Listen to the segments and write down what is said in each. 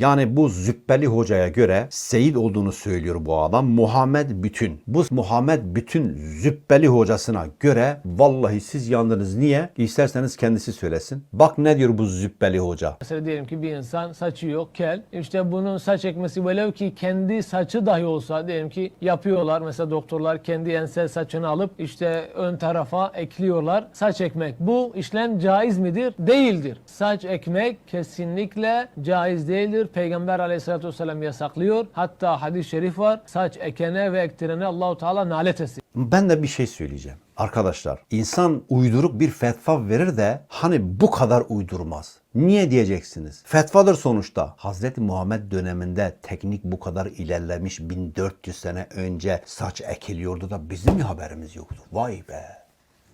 Yani bu Züppeli hocaya göre Seyit olduğunu söylüyor bu adam. Muhammed Bütün. Bu Muhammed Bütün Züppeli hocasına göre vallahi siz yandınız. Niye? İsterseniz kendisi söylesin. Bak ne diyor bu Züppeli hoca. Mesela diyelim ki bir insan saçı yok, kel. İşte bunun saç ekmesi velev ki kendi saçı dahi olsa diyelim ki yapıyorlar. Mesela doktorlar kendi ensel saçını alıp işte ön tarafa ekliyorlar. Saç ekmek. Bu işlem caiz midir? Değildir. Saç ekmek kesinlikle caiz değildir. Peygamber aleyhissalatü vesselam yasaklıyor. Hatta hadis-i şerif var. Saç ekene ve ektirene Allahu Teala nalet etsin. Ben de bir şey söyleyeceğim. Arkadaşlar insan uyduruk bir fetva verir de hani bu kadar uydurmaz. Niye diyeceksiniz? Fetvadır sonuçta. Hazreti Muhammed döneminde teknik bu kadar ilerlemiş 1400 sene önce saç ekiliyordu da bizim mi haberimiz yoktu? Vay be.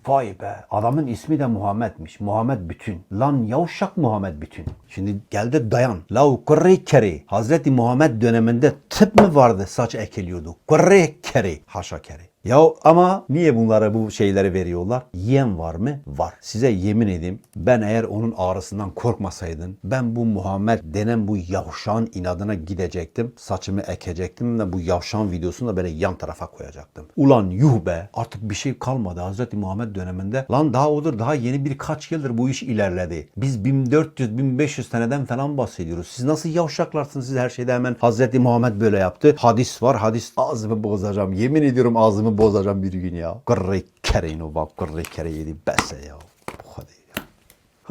Vay be. Adamın ismi de Muhammed'miş. Muhammed Bütün. Lan yavşak Muhammed Bütün. Şimdi gel de dayan. Lau kurri keri. Hazreti Muhammed döneminde tıp mı vardı saç ekiliyordu? Kurri keri. Haşa keri. Ya ama niye bunlara bu şeyleri veriyorlar? Yiyen var mı? Var. Size yemin edeyim ben eğer onun ağrısından korkmasaydım ben bu Muhammed denen bu yavşağın inadına gidecektim. Saçımı ekecektim ve bu yavşağın videosunu da böyle yan tarafa koyacaktım. Ulan yuh be artık bir şey kalmadı Hazreti Muhammed döneminde. Lan daha odur daha yeni birkaç yıldır bu iş ilerledi. Biz 1400-1500 seneden falan bahsediyoruz. Siz nasıl yavşaklarsınız siz her şeyde hemen Hazreti Muhammed böyle yaptı. Hadis var hadis ağzımı bozacağım. Yemin ediyorum ağzımı bozacağım bir gün ya. Kırrı kereyin o bak kırrı kere yedi bese ya.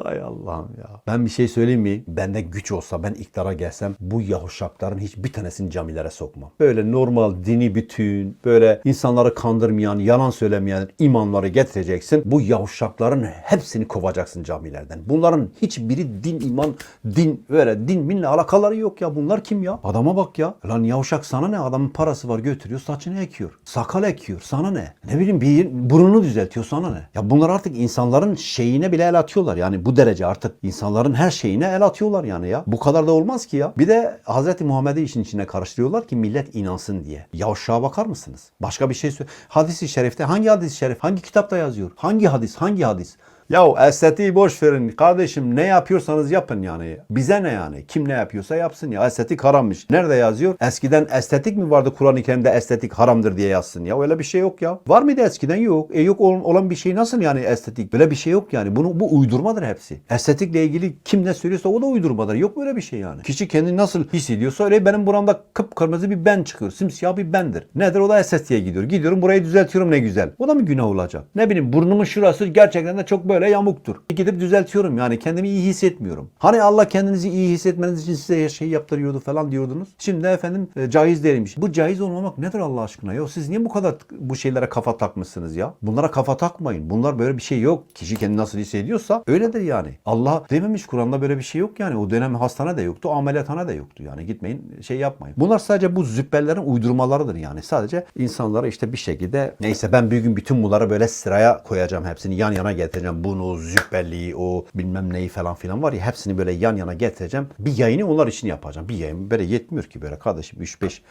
Hay Allah'ım ya. Ben bir şey söyleyeyim mi? Bende güç olsa ben iktidara gelsem bu yavşakların hiçbir tanesini camilere sokmam. Böyle normal dini bütün, böyle insanları kandırmayan, yalan söylemeyen imanları getireceksin. Bu yavşakların hepsini kovacaksın camilerden. Bunların hiçbiri din, iman, din, böyle din minle alakaları yok ya. Bunlar kim ya? Adama bak ya. Lan yavşak sana ne? Adamın parası var götürüyor saçını ekiyor. Sakal ekiyor. Sana ne? Ne bileyim bir burnunu düzeltiyor sana ne? Ya bunlar artık insanların şeyine bile el atıyorlar. Yani bu derece artık insanların her şeyine el atıyorlar yani ya. Bu kadar da olmaz ki ya. Bir de Hz. Muhammed'i işin içine karıştırıyorlar ki millet inansın diye. Yavşağa bakar mısınız? Başka bir şey söyle. Hadis-i şerifte hangi hadis-i şerif? Hangi kitapta yazıyor? Hangi hadis? Hangi hadis? Ya estetiği boş verin kardeşim ne yapıyorsanız yapın yani. Bize ne yani? Kim ne yapıyorsa yapsın ya. Estetik harammış. Nerede yazıyor? Eskiden estetik mi vardı Kur'an-ı Kerim'de estetik haramdır diye yazsın ya. Öyle bir şey yok ya. Var mıydı eskiden? Yok. E yok ol- olan bir şey nasıl yani estetik? Böyle bir şey yok yani. Bunu bu uydurmadır hepsi. Estetikle ilgili kim ne söylüyorsa o da uydurmadır. Yok böyle bir şey yani. Kişi kendini nasıl hissediyorsa öyle benim buramda kıpkırmızı bir ben çıkıyor. Simsiyah bir bendir. Nedir? O da estetiğe gidiyor. Gidiyorum burayı düzeltiyorum ne güzel. O da mı günah olacak? Ne bileyim burnumun şurası gerçekten de çok böyle yamuktur. Gidip düzeltiyorum yani kendimi iyi hissetmiyorum. Hani Allah kendinizi iyi hissetmeniz için size şey yaptırıyordu falan diyordunuz. Şimdi efendim e, caiz değilmiş. Bu caiz olmamak nedir Allah aşkına ya? Siz niye bu kadar bu şeylere kafa takmışsınız ya? Bunlara kafa takmayın. Bunlar böyle bir şey yok. Kişi kendini nasıl hissediyorsa öyledir yani. Allah dememiş Kur'an'da böyle bir şey yok yani. O dönem hastane de yoktu, ameliyathane de yoktu yani. Gitmeyin şey yapmayın. Bunlar sadece bu züppellerin uydurmalarıdır yani. Sadece insanlara işte bir şekilde neyse ben bir gün bütün bunları böyle sıraya koyacağım. Hepsini yan yana getireceğim. Bunu, züppelliği, o bilmem neyi falan filan var ya hepsini böyle yan yana getireceğim. Bir yayını onlar için yapacağım. Bir yayın böyle yetmiyor ki böyle kardeşim 3-5